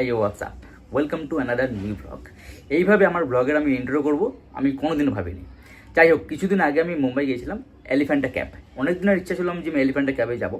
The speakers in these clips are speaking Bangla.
এই WhatsApp welcome to another new blog এইভাবে আমার ব্লগের আমি ইন্ট্রো করব, আমি কোনোদিনও ভাবিনি। যাই হোক, কিছুদিন আগে আমি মুম্বাই গিয়েছিলাম এলিফ্যান্টা ক্যাব অনেক দিনের ইচ্ছা ছিল যে আমি এলিফ্যান্টা ক্যাবে যাব।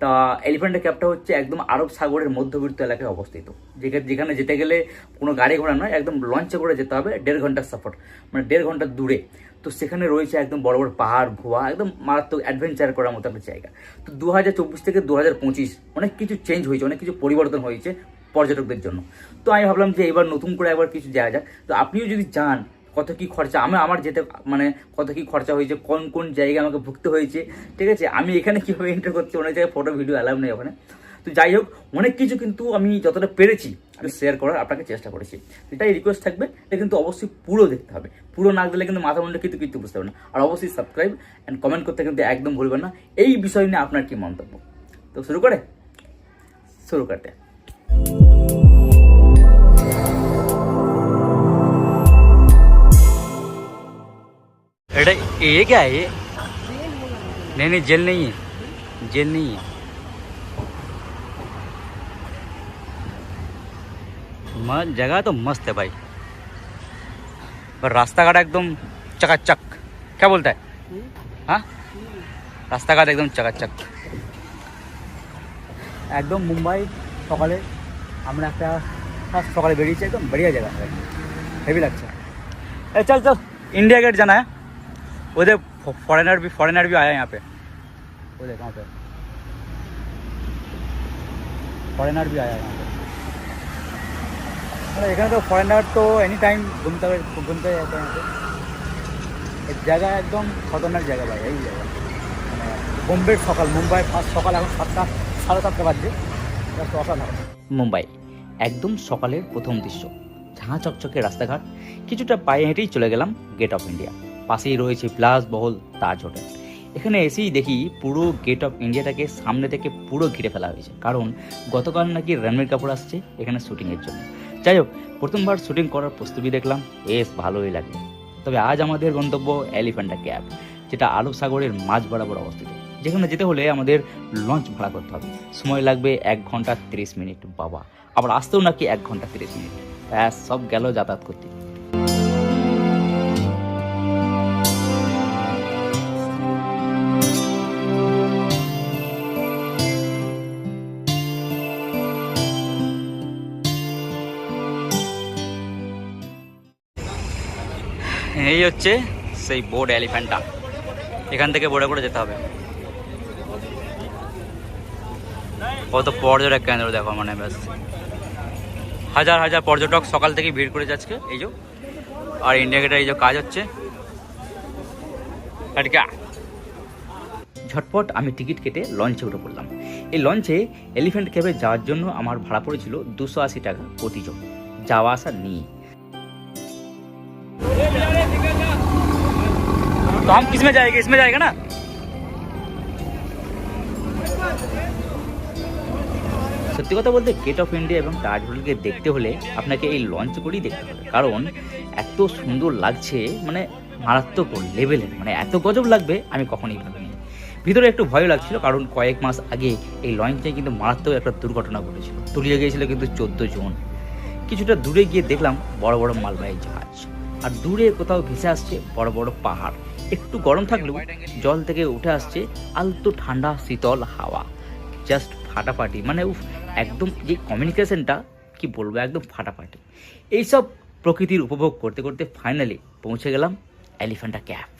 তা এলিফ্যান্টা ক্যাবটা হচ্ছে একদম আরব সাগরের মধ্যবিত্ত এলাকায় অবস্থিত। যেখানে যেখানে যেতে গেলে কোনো গাড়ি ঘোড়া নয়, একদম লঞ্চে করে যেতে হবে, দেড় ঘণ্টার সফর মানে দেড় ঘণ্টা দূরে। তো সেখানে রয়েছে একদম বড় বড় পাহাড়, ভুয়া, একদম মারাত্মক অ্যাডভেঞ্চার করার মতো একটা জায়গা। তো দু হাজার চব্বিশ থেকে দু হাজার পঁচিশ অনেক কিছু চেঞ্জ হয়েছে, অনেক কিছু পরিবর্তন হয়েছে পর্যটকদের জন্য। তো আমি ভাবলাম যে এবার নতুন করে একবার কিছু যাওয়া যাক। তো আপনিও যদি যান, কত কি খরচা? আমি আমার যেতে মানে কত কি খরচা হয়েছে, কোন কোন জায়গায় আমাকে ভুগতে হয়েছে, ঠিক আছে? আমি এখানে কীভাবে এন্টার করছি, অনেক জায়গায় ফটো ভিডিও অ্যালাউ নেই ওখানে। তো যাই হোক, অনেক কিছু কিন্তু আমি যতটা পেরেছি, আমি শেয়ার করার আপনাকে চেষ্টা করেছি। এটাই রিকোয়েস্ট থাকবে, এটা কিন্তু অবশ্যই পুরো দেখতে হবে। পুরো না দিলে কিন্তু মাথা মুন্ডে কিন্তু কিছু বুঝতে হবে না। আর অবশ্যই সাবস্ক্রাইব অ্যান্ড কমেন্ট করতে কিন্তু একদম ভুলবেন না। এই বিষয় নিয়ে আপনার কি মন্তব্য? তো শুরু করে? শুরু করতে। এটা ये क्या है ये नहीं नहीं जेल नहीं है जेल नहीं है म- जगह तो मस्त है भाई पर रास्ता घाट एकदम चकाचक क्या बोलता है हाँ রাস্তা ঘাট একদম চাকাচাক একদম মুম্বাই সকালে আমরা একটা ফার্স্ট সকালে বেরিয়েছি একদম बढ़िया जगह है हेवी लगता है ए चल चल इंडिया गेट जाना है उधर फॉरेनर भी फॉरेनर भी आया है यहाँ पे वो देख वहाँ पे फॉरेनर भी आया है यहाँ पे अरे এখানে তো ফরেনার তো এনি টাইম ঘুমতে ঘুমতে যেতে हैं यहाँ पे এই জায়গা একদম খতরনাক জায়গা ভাই এই জায়গা মানে বোম্বের সকাল মুম্বাই ফার্স্ট সকাল এখন সাতটা সাড়ে সাতটা বাজছে জাস্ট অসাধারণ মুম্বাই, একদম সকালের প্রথম দৃশ্য। ঝাঁ চকচকে রাস্তাঘাট, কিছুটা পায়ে হেঁটেই চলে গেলাম গেট অফ ইন্ডিয়া পাশেই রয়েছে প্লাস বহল তাজ হোটেল। এখানে এসেই দেখি পুরো গেট অফ ইন্ডিয়াটাকে সামনে থেকে পুরো ঘিরে ফেলা হয়েছে। কারণ গতকাল নাকি রণবীর কাপুর আসছে এখানে শ্যুটিংয়ের জন্য। যাই হোক, প্রথমবার শ্যুটিং করার প্রস্তুতি দেখলাম, বেশ ভালোই লাগল। তবে আজ আমাদের গন্তব্য এলিফ্যান্টা ক্যাব যেটা আরব সাগরের মাঝ বরাবর অবস্থিত। যেখানে যেতে হলে আমাদের লঞ্চ ভাড়া করতে হবে। সময় লাগবে এক ঘণ্টা তিরিশ মিনিট, বাবা। আবার আসতেও নাকি এক ঘণ্টা তিরিশ মিনিট। সব গেল যাতায়াত করতে। এই হচ্ছে সেই বোর্ড এলিফ্যান্টটা এখান থেকে বোর্ডে করে যেতে হবে। কত পর্যটক কেন্দ্র দেখো মানে ব্যাস হাজার হাজার পর্যটক সকাল থেকে ভিড় করেছে আজকে এই যে আর ইন্ডিয়া গেটের এই যে কাজ হচ্ছে আটকা ঝটপট আমি টিকিট কেটে লঞ্চে উঠে পড়লাম এই লঞ্চে এলিফ্যান্ট ক্যাবে যাওয়ার জন্য আমার ভাড়া পড়েছিল দুশো আশি টাকা প্রতিজন যাওয়া আসা নিয়ে तो हम किस में जाएंगे इसमें जाएगा ना সত্যি কথা বলতে গেট অফ ইন্ডিয়া এবং তাজ হোটেলকে দেখতে হলে আপনাকে এই লঞ্চ করেই দেখতে হবে। কারণ এত সুন্দর লাগছে মানে মারাত্মক লেভেলের মানে এত গজব লাগবে আমি কখনই ভাবিনি। ভিতরে একটু ভয় লাগছিল, কারণ কয়েক মাস আগে এই লঞ্চে কিন্তু মারাত্মক একটা দুর্ঘটনা ঘটেছিল। তলিয়ে গিয়েছিল কিন্তু চোদ্দ জন। কিছুটা দূরে গিয়ে দেখলাম বড় বড় মালবাহী জাহাজ। আর দূরে কোথাও ভেসে আসছে বড় বড় পাহাড়। একটু গরম থাকলেও জল থেকে উঠে আসছে আলতো ঠান্ডা শীতল হাওয়া। জাস্ট ফাটাফাটি মানে উফ একদম যে কমিউনিকেশনটা কি বলব, একদম ফাটাফাটি। এইসব প্রকৃতির উপভোগ করতে করতে ফাইনালি পৌঁছে গেলাম এলিফ্যান্টা ক্যাফ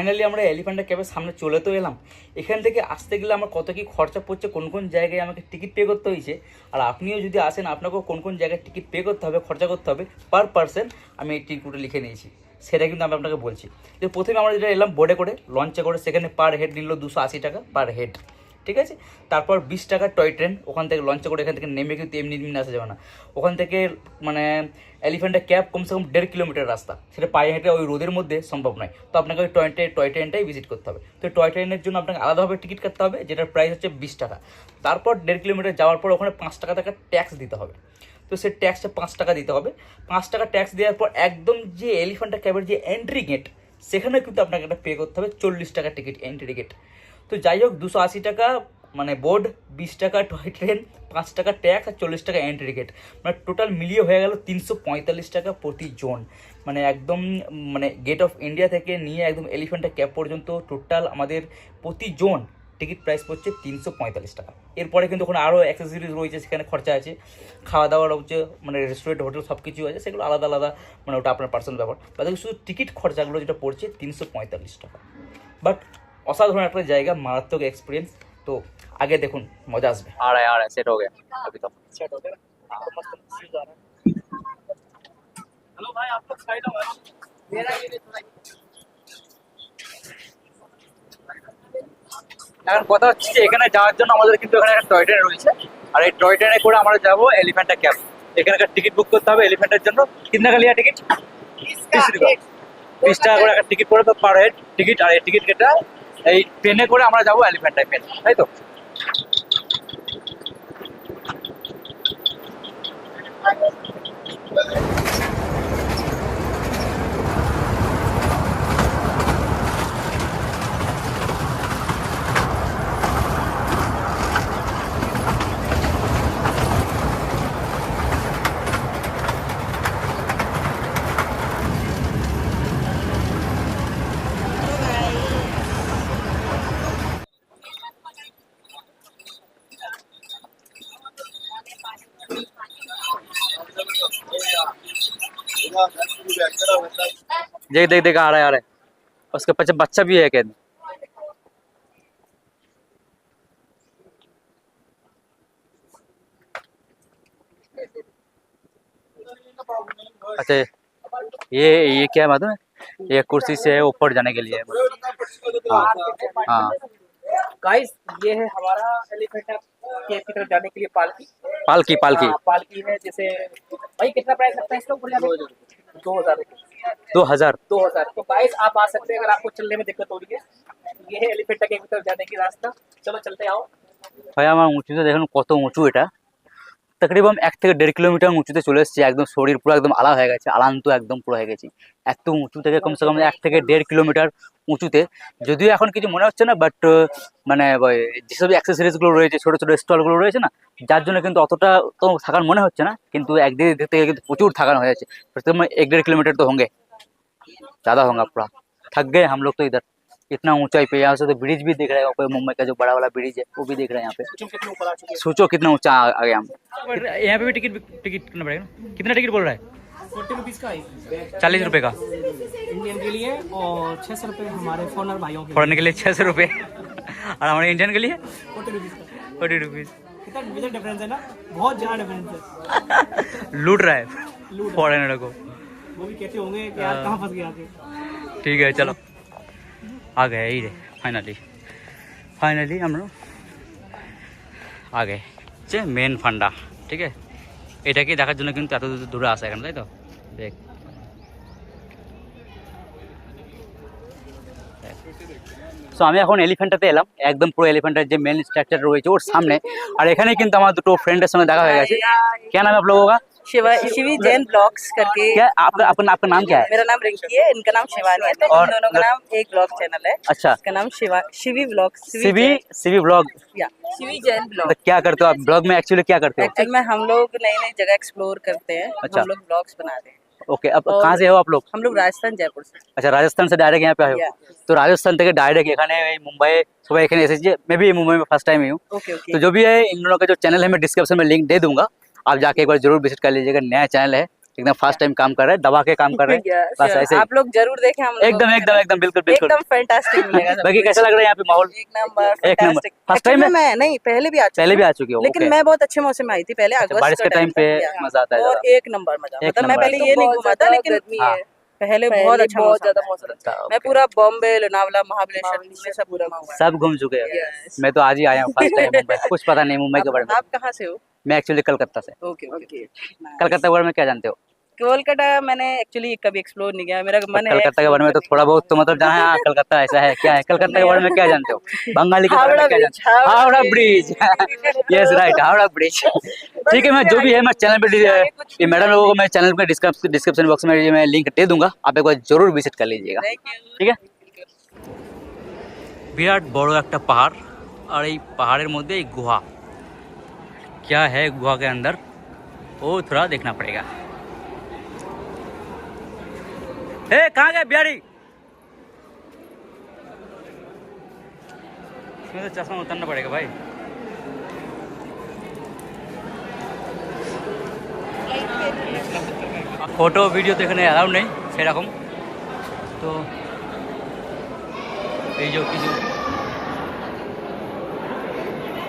ফাইনালি আমরা এলিফ্যান্টা ক্যাবের সামনে চলে তো এলাম। এখান থেকে আসতে গেলে আমার কত কি খরচা পড়ছে, কোন কোন জায়গায় আমাকে টিকিট পে করতে হয়েছে, আর আপনিও যদি আসেন, আপনাকেও কোন কোন জায়গায় টিকিট পে করতে হবে, খরচা করতে হবে পার পার্সন আমি এই টিকিটটা লিখে নিয়েছি। সেটা কিন্তু আমি আপনাকে বলছি। যে প্রথমে আমরা যেটা এলাম বোর্ডে করে লঞ্চে করে, সেখানে পার হেড নিল দুশো আশি টাকা পার হেড ঠিক আছে? তারপর বিশ টাকার টয় ট্রেন, ওখান থেকে লঞ্চে করে এখান থেকে নেমে কিন্তু এমনি এমনি আসা যাবে না। ওখান থেকে মানে এলিফ্যান্টের ক্যাব কমসে কম দেড় কিলোমিটার রাস্তা। সেটা পায়ে হেঁটে ওই রোদের মধ্যে সম্ভব নয়। তো আপনাকে ওই টয় টয় ট্রেনটাই ভিজিট করতে হবে। তো টয় ট্রেনের জন্য আপনাকে আলাদাভাবে টিকিট কাটতে হবে, যেটার প্রাইস হচ্ছে বিশ টাকা। তারপর দেড় কিলোমিটার যাওয়ার পর ওখানে পাঁচ টাকা টাকা ট্যাক্স দিতে হবে। তো সে ট্যাক্সটা পাঁচ টাকা দিতে হবে। পাঁচ টাকা ট্যাক্স দেওয়ার পর একদম যে এলিফ্যান্টা ক্যাবের যে এন্ট্রি গেট সেখানে কিন্তু আপনাকে একটা পে করতে হবে চল্লিশ টাকা টিকিট এন্ট্রি গেট তো যাই হোক দুশো আশি টাকা মানে বোর্ড বিশ টাকা টয় ট্রেন পাঁচ টাকা ট্যাক্স আর চল্লিশ টাকা এন্ট্রি গেট মানে টোটাল মিলিয়ে হয়ে গেল তিনশো পঁয়তাল্লিশ টাকা প্রতি জন। মানে একদম মানে গেট অফ ইন্ডিয়া থেকে নিয়ে একদম এলিফ্যান্টা ক্যাব পর্যন্ত টোটাল আমাদের প্রতি জন টিকিট প্রাইস পড়ছে তিনশো পঁয়তাল্লিশ টাকা। এরপরে কিন্তু ওখানে আরও অ্যাক্সেসরিজ রয়েছে, সেখানে খরচা আছে। খাওয়া দাওয়ার হচ্ছে মানে রেস্টুরেন্ট হোটেল সব কিছু আছে, সেগুলো আলাদা আলাদা মানে ওটা আপনার পার্সোনাল ব্যাপার। বাকি শুধু টিকিট খরচাগুলো যেটা পড়ছে তিনশো পঁয়তাল্লিশ টাকা। বাট অসাধারণ একটা জায়গা মারাত্মক এক্সপিরিয়েন্স তো আগে দেখুন মজা আসবে आ रहा है आ रहा है सेट हो गया अभी तो सेट हो गया आपको मस्त सीज आ रहा है हेलो भाई आप लोग साइड हो मेरा ये थोड़ा এখন কথা হচ্ছে যে এখানে যাওয়ার জন্য আমাদের কিন্তু এখানে একটা টয় ট্রেন রয়েছে আর এই টয় ট্রেনে করে আমরা যাবো এলিফ্যান্টা ক্যাম্প এখানকার টিকিট বুক করতে হবে এলিফ্যান্টের জন্য তিন টাকা লিয়া টিকিট বিশ টাকা বিশ টাকা করে একটা টিকিট করে পার হেড টিকিট আর এই টিকিট কেটে এই ট্রেনে করে আমরা যাব এলিফ্যান্টা পেন তাই তো? देख देख देख, आ रहा है, आ रहा है। उसके पीछे बच्चा भी है कहते अच्छा ये ये क्या है है? ये कुर्सी से ऊपर जाने के लिए। हाँ हाँ। गाइस ये है हमारा एलिफेंटा केव की तरफ जाने के लिए पालकी पालकी पालकी हाँ, पालकी है जैसे भाई कितना प्राइस लगता है इसका ऊपर जाने का? दो हजार रुपये दो हजार दो हजार तो गाइस आप आ सकते हैं अगर आपको चलने में दिक्कत हो रही है ये है एलिफेंटा केव की तरफ जाने की रास्ता चलो चलते आओ ভাই আমার উঁচুতে দেখুন কত উঁচু এটা তকরিবান এক থেকে দেড় কিলোমিটার উঁচুতে চলে এসেছে একদম শরীর পুরো একদম আলা হয়ে গেছে আলান্ত একদম পুরো হয়ে গেছি এত উঁচু থেকে কমসে কম এক থেকে দেড় কিলোমিটার উঁচুতে যদিও এখন কিছু মনে হচ্ছে না বাট মানে ওই যেসব অ্যাক্সেসরিজগুলো রয়েছে ছোটো ছোটো স্টলগুলো রয়েছে না যার জন্য কিন্তু অতটা তো থাকার মনে হচ্ছে না কিন্তু একদিক দিক থেকে কিন্তু প্রচুর থাকানো হয়ে যাচ্ছে প্রথমে एक डेढ़ किलोमीटर तो होंगे ज़्यादा होगा पूरा थक गए हम लोग तो इधर इतना ऊंचाई पे यहाँ से तो ब्रिज भी दिख रहा है कोई मुंबई का जो बड़ा वाला ब्रिज है वो भी दिख रहा है यहाँ पे तुम कितने ऊपर आ चुके सोचो कितना ऊंचा आ आ गया हम यहाँ पे भी टिकट टिकट करना पड़ेगा ना कितना टिकट बोल रहा है हैं फोर्टी रुपीज़ का है चालीस रुपए का इंडियन के लिए और छः सौ रुपये हमारे फॉरनर भाइयों के फॉरन के लिए छः सौ रुपये और हमारे इंडियन के लिए फोर्टी रुपीज़ का फोर्टी रुपीज़ कितना मुझे डिफरेंस है ना बहुत ज़्यादा डिफरेंस है लूट रहा है लूट फॉरेनर को वो भी कहते होंगे कि यार कहाँ फंस गए आके ঠিক আছে চলো आ गए এই রে ফাইনালি ফাইনালি আমরা আগে যে মেন ফান্ডা ঠিক আছে এটাকে দেখার জন্য কিন্তু এত দূর- দূরে আসা এখানে তাই তো দেখ সো আমি এখন এলিফ্যান্টাতে এলাম একদম পুরো এলিফ্যান্টার যে মেন স্ট্রাকচার রয়েছে ওর সামনে আর এখানে কিন্তু আমার দুটো ফ্রেন্ডের সঙ্গে দেখা হয়ে গেছে क्या नाम है आप लोगों का शिवा शिवी जैन ब्लॉग्स करके क्या आपका आपका आपका नाम क्या है मेरा नाम रिंकी है इनका नाम शिवानी है तो और हम दोनों का नाम एक ब्लॉग चैनल है अच्छा इसका नाम Shiva Shivi blog CV CV blog या शिवी जैन ब्लॉग तो क्या करते हो आप ब्लॉग में एक्चुअली क्या करते हो एक्चुअल में हम लोग नई नई जगह एक्सप्लोर करते हैं अच्छा। हम लोग ब्लॉग्स बनाते हैं ओके अब और- कहाँ से हो आप लोग हम लोग राजस्थान जयपुर से আচ্ছা রাজস্থান से ডাইরেক্ট यहाँ पे आए हो Yeah. तो राजस्थान থেকে ডাইরেক্ট এখানে এই মুম্বাই সবাই এখানে এসেছে मैं भी मुंबई में फर्स्ट टाइम ही हूँ ओके ओके तो जो भी है इन दोनों का जो चैनल है मैं डिस्क्रिप्शन में लिंक दे दूंगा आप जाके एक बार जरूर विजिट कर लीजिएगा नया चैनल है एकदम फास्ट टाइम काम कर रहे हैं दबा के काम कर रहे हैं। बस ऐसे आप लोग ज़रूर देखें हम एकदम एकदम एकदम बिल्कुल बिल्कुल। एकदम फैंटास्टिक मिलेगा बाकी कैसा लग रहा है यहाँ पे माहौल? एक नंबर एक Actually है? मैं नहीं पहले भी आ चुकी पहले भी आ चुकी हूँ लेकिन मैं बहुत अच्छे मौसम में आई थी पहले बारिश के टाइम पे मज़ा आता है और एक नंबर मज़ा मतलब मैं पहले ये नहीं घूमा था लेकिन हाँ। पहले बहुत अच्छा बहुत ज़्यादा मौसम अच्छा, मैं पूरा बॉम्बे लोनावला महाबलेश्वर में सब पूरा घूमा सब घूम चुके हैं। Yes. मैं तो आज ही आया हूँ फ़र्स्ट टाइम मुंबई। कुछ पता नहीं मुंबई के बारे में। आप कहाँ से हो? मैं एक्चुअली कलकत्ता से ओके ओके कलकत्ता के बारे में क्या जानते हो कोलकाता मैंने एक्चुअली कभी एक्सप्लोर नहीं किया मेरा मन है कलकत्ता के बारे में तो थोड़ा बहुत तो मतलब जहाँ हाँ कलकत्ता ऐसा है क्या है कलकत्ता के बारे में क्या जानते हो बंगाली के बारे में हावड़ा क्या ब्रिज, जानते हो Howrah Howrah bridge yes right Howrah bridge ठीक है मैं जो भी है मैं चैनल पे ये मैडम लोगों को मैं चैनल पे डिस्क्रिप्शन बॉक्स में ये मैं लिंक दे दूंगा आप एक बार जरूर विजिट कर लीजिएगा थैंक यू ঠিক আছে বিরাট বড় একটা পাহাড় আর এই পাহাড়ের মধ্যে এই গুহা क्या है गुहा के अंदर वो थोड़ा देखना पड़ेगा ए कहाँ गए बिहारी इसमें तो चश्मा उतारना पड़ेगा भाई ফটো ভিডিও তো এখানে অ্যালাউ নেই সেরকম তো এই যে কিছু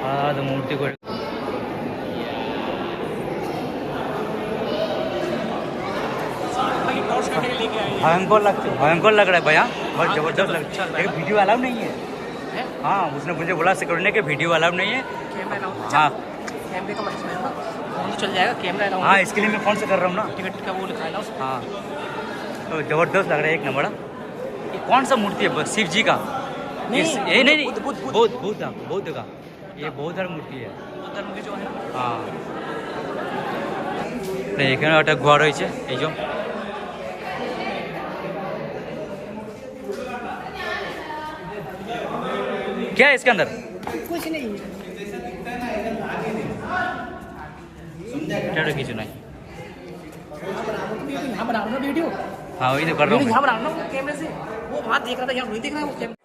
আলাদা মূর্তি করে भयंकर लगता भयंकर लग रहा है भैया बहुत जबरदस्त लग रहा है लेकिन वीडियो अलाउ नहीं है हाँ उसने मुझे बोला सिक्योरिटी के वीडियो अलाउ नहीं है कैमरा हाँ कैमरे का मतलब है ना फोन तो चल जाएगा कैमरा अलाउ हाँ इसके लिए मैं फोन से कर रहा हूँ ना टिकट का वो लिखा है ना उसमें हाँ तो जबरदस्त लग रहा है एक नंबर ये कौन सा मूर्ति है शिव जी का नहीं, इस- ये नहीं नहीं बुद्ध- बुद्ध- बुद्ध। बौद्ध बुद्ध बौद्ध का ये बौद्ध धर्म मूर्ति है वो धर्म के जो है ना হ্যাঁ এখানে একটা ঘর রয়েছে এই যে क्या है इसके अंदर? कुछ नहीं। हाँ वही तो कर रहा हूँ कैमरे से। वो वहाँ देख रहा था यार वही देख रहा है वो कैमरे।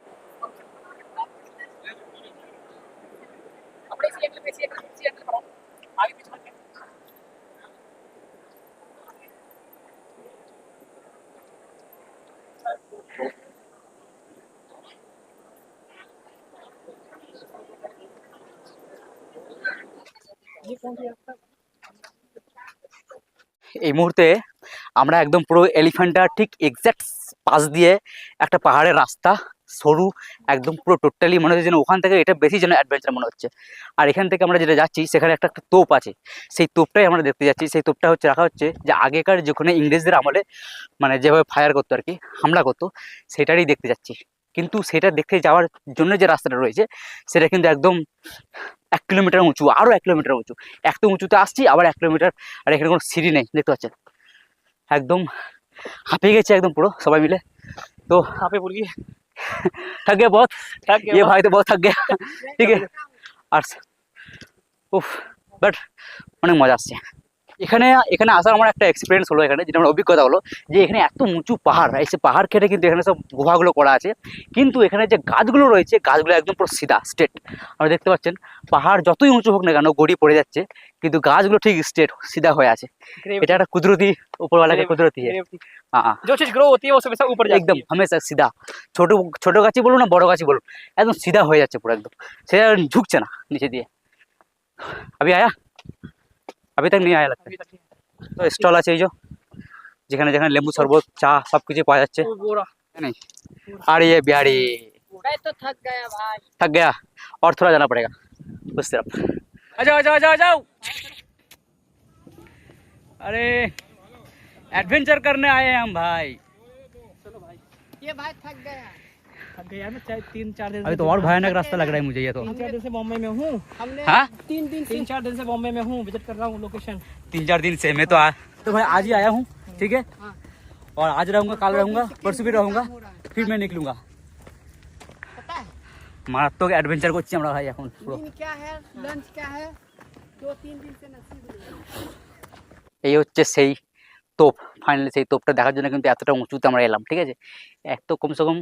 এই মুহূর্তে আমরা একদম পুরো এলিফ্যান্টটা ঠিক এক্স্যাক্ট পাশ দিয়ে একটা পাহাড়ের রাস্তা, সরু, একদম পুরো টোটালি মনে হচ্ছে যেন ওখান থেকে এটা বেশি যেন অ্যাডভেঞ্চার মনে হচ্ছে। আর এখান থেকে আমরা যেটা যাচ্ছি, সেখানে একটা একটা তোপ আছে। সেই তোপটাই আমরা দেখতে যাচ্ছি। সেই তোপটা হচ্ছে, রাখা হচ্ছে যে আগেকার যেখানে ইংরেজদের আমলে মানে যেভাবে ফায়ার করতো আর কি, হামলা করতো, সেটারই দেখতে যাচ্ছি। কিন্তু সেটা দেখতে যাওয়ার জন্য যে রাস্তাটা রয়েছে, সেটা কিন্তু একদম এক কিলোমিটার উঁচু আরও এক কিলোমিটার উঁচু এক তো উঁচুতে আসছি আবার এক কিলোমিটার আর এখানে কোনো সিঁড়ি নেই দেখতে পাচ্ছেন একদম হাঁপিয়ে গেছে একদম পুরো সবাই মিলে তো यहाँ पे बोलिए थक गया बहुत थक गया ये भाई तो बहुत थक गया ঠিক আছে আর উফ বাট অনেক মজা আসছে এখানে এখানে আসার আমার একটা এক্সপিরিয়েন্স হলো এখানে যেটা আমার অভিজ্ঞতা হলো যে এখানে এত উঁচু পাহাড় এই সে পাহাড় কেটে কিন্তু এখানে সব গুহাগুলো করা আছে কিন্তু এখানে যে গাছগুলো রয়েছে গাছগুলো একদম পুরো সিধা স্ট্রেট আপনারা দেখতে পাচ্ছেন পাহাড় যতই উঁচু হোক না কেন গড়ি পড়ে যাচ্ছে কিন্তু গাছগুলো ঠিক স্ট্রেট সিধা হয়ে আছে এটা একটা কুদরতি উপরওয়ালাকে কুদরতি है हाँ हाँ जो चीज ग्रो होती है वो हमेशा ऊपर जाती একদম है হামেশা সিধা ছোট ছোট গাছই বলুন না বড় গাছই বলুন একদম সিধা হয়ে যাচ্ছে পুরো একদম সেটা ঝুঁকছে না নিচে দিয়ে अभी आया अभी तक नहीं आया लगता अभी तक नहीं তো স্টল আছে এই যে যেখানে যেখানে লেবু শরবত চা সব কিছু পাওয়া যাচ্ছে वो बोरा नहीं और ये बिहारी मैं तो थक गया भाई थक गया और थोड़ा जाना पड़ेगा उस तरफ आ जाओ आ जाओ आ जाओ आ जाओ अरे एडवेंचर करने आए हैं हम भाई चलो भाई ये भाई थक गया थक गया मैं चाहे तीन चार दिन अभी से तो और भयानक रास्ता लग रहा है मुझे ये तो तीन चार दिन से बॉम्बे में हूँ हमने हाँ तीन दिन तीन चार दिन से बॉम्बे में हूँ विजिट कर रहा हूँ लोकेशन तीन चार दिन से मैं तो आ तो भाई आज ही आया हूँ ठीक है हाँ। और आज रहूँगा कल रहूँगा परसों भी रहूँगा फिर मैं निकलूँगा पता है মারাত্মক অ্যাডভেঞ্চার করছি আমরা ভাই এখন পুরো दिन क्या है लंच क्या है दो तीन दिन से नसीब नहीं এই হচ্ছে সেই তোপ ফাইনালি সেই তোপটা দেখার জন্য কিন্তু এতটা উঁচুতে আমরা এলাম ঠিক আছে এক তো কমসে কম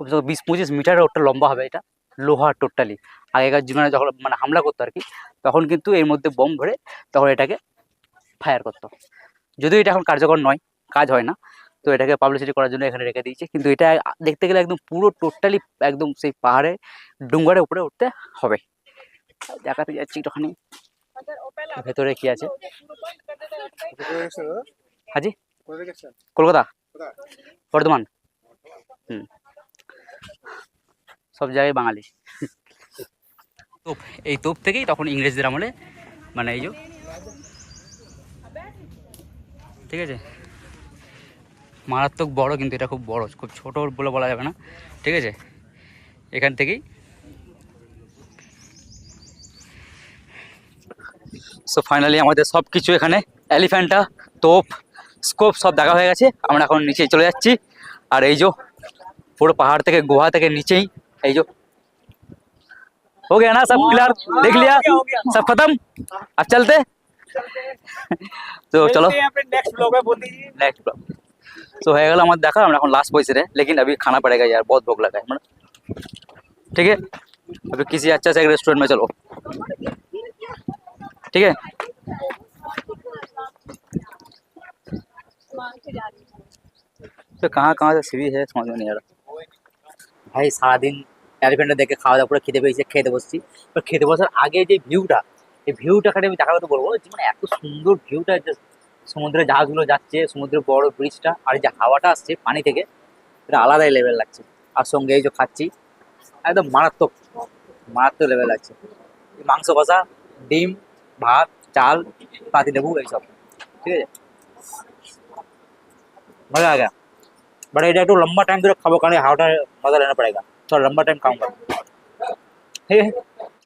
কমসে কম বিশ পঁচিশ মিটারের ওটা লম্বা হবে এটা লোহা টোটালি আগেকার জীবনে যখন মানে হামলা করতো আর কি তখন কিন্তু এর মধ্যে বম ভরে তখন এটাকে ফায়ার করতো। যদিও এটা এখন কার্যকর নয় কাজ হয় না তো এটাকে পাবলিসিটি করার জন্য এখানে রেখে দিয়েছে কিন্তু এটা দেখতে গেলে একদম পুরো টোটালি একদম সেই পাহাড়ে ডুঙ্গারের উপরে উঠতে হবে। দেখাতে যাচ্ছি একটুখানি ভেতরে কি আছে? হাজি? কলকাতা? বর্ধমান। হুম। সব জায়গায় বাঙালি। তোপ, এই তোপ থেকেই তখন ইংরেজদের আমলে মানে এই যে ঠিক আছে? মারাত্মক বড় কিন্তু এটা খুব বড়, খুব ছোট বলে বলা যাবে না। ঠিক আছে? এখান থেকেই সো ফাইনালি আমাদের সব কিছু এখানে, এলিফ্যান্টা, তোপ, স্কোপ সব দেখা হয়ে গেছে। আমরা এখন নিচে চলে যাচ্ছি। আর এই যে পুরো পাহাড় থেকে, গুহা থেকে নিচেই এই যে हो गया ना सब क्लियर देख लिया सब खत्म अब चलते तो चलो नेक्स्ट ब्लॉग में बोल दीजिए नेक्स्ट ब्लॉग तो হয়ে গেল আমার দেখা আমরা এখন लास्ट पहुंच रहे हैं लेकिन अभी खाना पड़ेगा यार बहुत भूख लगा है मतलब ठीक है अभी किसी अच्छा से एक रेस्टोरेंट में चलो ठीक है तो कहाँ कहाँ से सीढ़ी है समझ में नहीं आ रहा ভাই, সারাদিন এলিফ্যান্টটা দেখে খাওয়া দাওয়া করে খেতে পেয়েছে, খেতে বসছি। এবার খেতে বসার আগে যে ভিউটা এই ভিউটা খাটে আমি দেখার কথা বলব মানে এত সুন্দর ভিউটা সমুদ্রে জাহাজগুলো যাচ্ছে, সমুদ্রের বড় ব্রিজটা আর যে হাওয়াটা আসছে পানি থেকে, এটা আলাদাই লেভেল লাগছে। আর সঙ্গে এই যে খাচ্ছি, একদম মারাত্মক মারাত্মক লেভেল লাগছে। মাংস কষা, ডিম, ভাত, চাল, পাতি, লেবু, এইসব। ঠিক আছে? মজা আগে। बढ़ेगा तो लंबा टाइम तक कारण खाने टाइम मजा लेना पड़ेगा थोड़ा लंबा टाइम खाऊंगा ठीक है